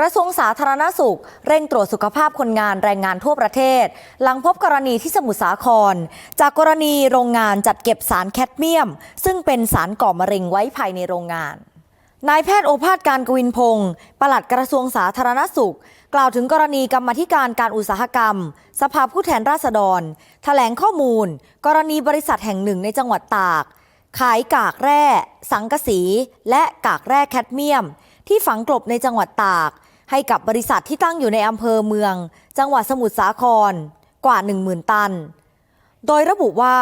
กระทรวงสาธารณสุข เร่งตรวจสุขภาพคนงานแรงงานทั่วประเทศ หลังพบกรณีที่สมุทรสาคร จากกรณีโรงงานจัดเก็บสารแคดเมียม ซึ่งเป็นสารก่อมะเร็งไว้ภายในโรงงานนายแพทย์โอภาสการกวินพงศ์ปลัดกระทรวงสาธารณสุข กล่าวถึงกรณีกรรมธิการการอุตสาหกรรม สภาผู้แทนราษฎร แถลงข้อมูล กรณีบริษัทแห่งหนึ่งในจังหวัดตาก ขายกากแร่ สังกะสี และกากแร่แคดเมียม ที่ฝังกลบในจังหวัดตาก ให้กับบริษัทที่ตั้งอยู่ในอำเภอเมือง จังหวัดสมุทรสาครกว่า 10,000 ตัน โดยระบุว่า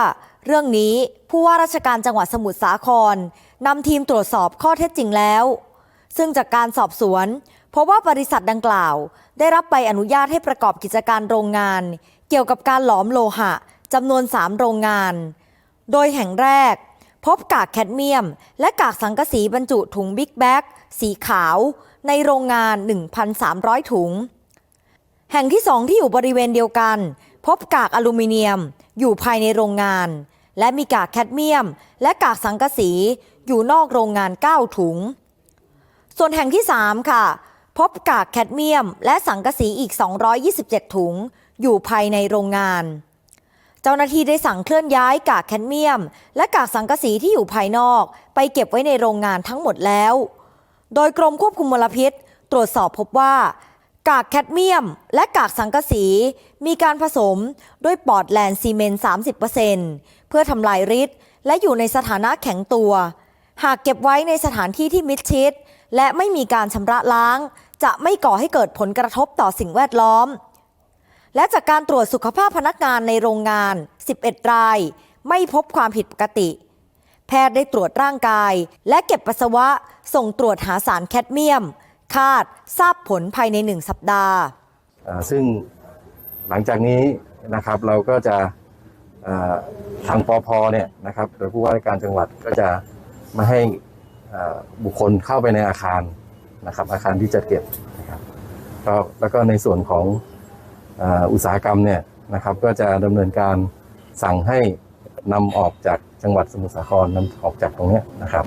เรื่องนี้ผู้ว่าราชการจังหวัดสมุทรสาครนำทีมตรวจสอบข้อเท็จจริงแล้ว ซึ่งจากการสอบสวนพบว่าบริษัทดังกล่าว ได้รับใบอนุญาตให้ประกอบกิจการโรงงาน เกี่ยวกับการหลอมโลหะจำนวน 3 โรงงาน โดยแห่งแรก พบกากแคดเมียม และกากสังกะสีบรรจุถุงบิ๊กแบ็กสีขาว ในโรงงาน 1,300 ถุง แห่งที่สองที่อยู่บริเวณเดียวกัน พบกากอลูมิเนียมอยู่ภายในโรงงาน และมีกากแคดเมียม และกากสังกะสีอยู่นอกโรงงาน 9 ถุง ส่วนแห่งที่ 3 ค่ะ พบกากแคดเมียม และสังกะสีอีก 227 ถุง อยู่ภายในโรงงาน เจ้าหน้าที่ได้สั่งเคลื่อนย้ายกากแคดเมียม และกากสังกะสีที่อยู่ภายนอก ไปเก็บไว้ในโรงงานทั้งหมดแล้ว โดยกรมควบคุมมลพิษ ตรวจสอบพบว่ากากแคดเมียม และกากสังกะสี มีการผสมด้วยปอร์ตแลนซีเมนต์30%เพื่อทำลายฤทธิ์และอยู่ในสถานะแข็งตัว หากเก็บไว้ในสถานที่ที่มิดชิด และไม่มีการชำระล้าง จะไม่ก่อให้เกิดผลกระทบต่อสิ่งแวดล้อม และจากการตรวจสุขภาพพนักงานในโรงงาน 11 ราย ไม่พบความผิดปกติ แพทย์ได้ตรวจร่างกาย และเก็บปัสสาวะ ส่งตรวจหาสารแคดเมียม คาดทราบผลภายในหนึ่งสัปดาห์ อ่าซึ่งหลังจากนี้นะครับเราก็จะอ่าทางปอพเนี่ยนะครับโดยผู้ว่าราชการจังหวัดก็จะไม่ให้อ่าบุคคลเข้าไปในอาคารนะครับอาคารที่จัดเก็บนะครับก็แล้วก็ในส่วนของออุตสาหกรรมเนี่ยนะครับก็จะดำเนินการสั่งให้ นำออกจากจังหวัดสมุทรสาครนำออกจากตรงนี้นะครับ